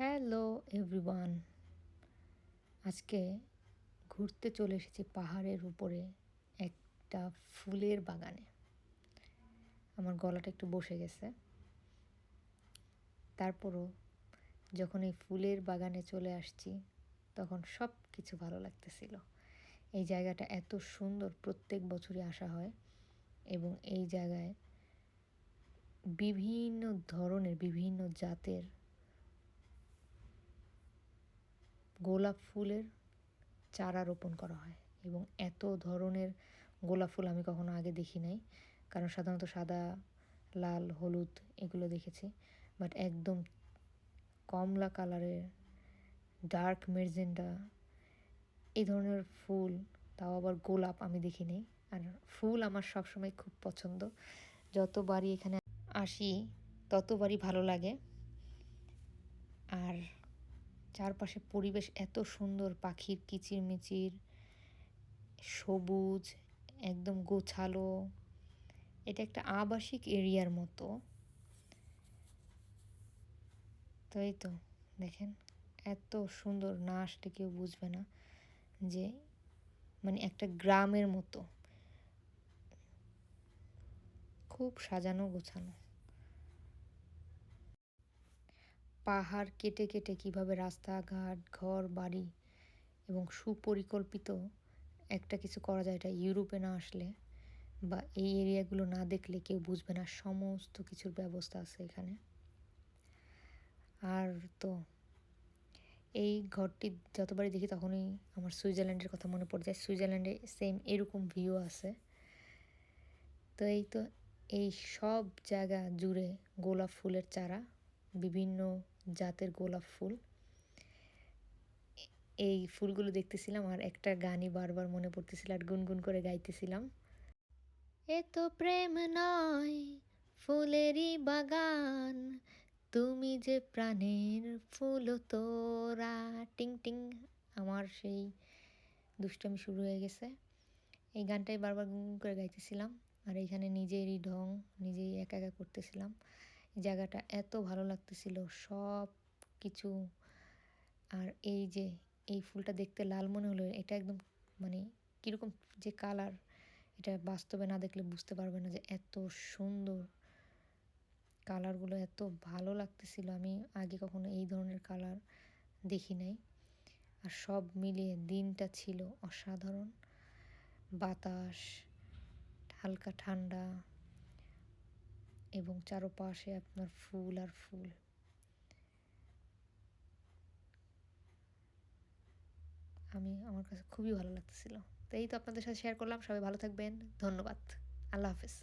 Hello everyone. আজকে ঘুরতে চলে এসেছি পাহাড়ের উপরে একটা ফুলের বাগানে। আমার গলাটা একটু বসে গেছে। তারপরও যখন এই ফুলের বাগানে চলে আসছি, তখন সব কিছু ভালো লাগতেছিল। এই জায়গাটা এত সুন্দর, প্রত্যেক বছরই আসা হয় এবং এই জায়গায় বিভিন্ন ধরনের, বিভিন্ন জাতের গোলাপ ফুলের চারা রোপণ করা হয় এবং এত ধরনের গোলাপ ফুল আমি কখনো আগে দেখি নাই। কারণ সাধারণত সাদা, লাল, হলুদ এগুলো দেখেছি। বাট একদম কমলা কালারের, ডার্ক মেরজেন্ডা এই ধরনের ফুল, তাও আবার গোলাপ আমি দেখি নেই। আর ফুল আমার সবসময় খুব পছন্দ। যতবারই এখানে আসি ততবারই ভালো লাগে। আর চারপাশে পরিবেশ এত সুন্দর, পাখির কিচিরমিচির, সবুজ, একদম গোছালো। এটা একটা আবাসিক এরিয়ার মতো। তো এই তো, দেখেন, এত সুন্দর, না আসলে কেউ বুঝবে না যে মানে একটা গ্রামের মতো। খুব সাজানো গোছানো। পাহাড় কেটে কেটে কীভাবে রাস্তাঘাট, ঘর, বাড়ি এবং সুপরিকল্পিত একটা কিছু করা যায় এটা ইউরোপে না আসলে বা এই এরিয়াগুলো না দেখলে কেউ বুঝবে না, সমস্ত কিছুর ব্যবস্থা আছে এখানে। আর তো এই ঘরটি যতবারই দেখি তখনই আমার সুইজারল্যান্ডের কথা মনে পড়ে যায়, সুইজারল্যান্ডে সেম এরকম ভিউ আছে। তো এই তো এই সব জায়গা জুড়ে গোলাপ ফুলের চারা, বিভিন্ন জাতের গোলাপ ফুল। এই ফুলগুলো দেখতেছিলাম আর একটা গানই বারবার মনে পড়তেছিল আর গুনগুন করে গাইতেছিলাম। এ তো প্রেম নয় ফুলেরই বাগান, তুমি যে প্রাণের ফুল তোরা। টিং টিং, আমার সেই দুষ্টামি শুরু হয়ে গেছে। এই গানটাই বারবার গুনগুন করে গাইতেছিলাম আর এখানে নিজেরই ঢং, নিজেই একা একা করতেছিলাম। জায়গাটা এত ভালো লাগতেছিল সব কিছু আর এই যে, এই ফুলটা দেখতে লাল মনে হলো, এটা একদম মানে কীরকম যে কালার, এটা বাস্তবে না দেখলে বুঝতে পারবে না যে এত সুন্দর। কালারগুলো এত ভালো লাগতেছিল, আমি আগে কখনো এই ধরনের কালার দেখি নাই। আর সব মিলিয়ে দিনটা ছিল অসাধারণ। বাতাস, হালকা ঠান্ডা। এবং চারপাশে আপনার ফুল আর ফুল। আমি, আমার কাছে খুবই ভালো লাগতেছিল। তো এই তো আপনাদের সাথে শেয়ার করলাম। সবাই ভালো থাকবেন। ধন্যবাদ। আল্লাহ হাফেজ।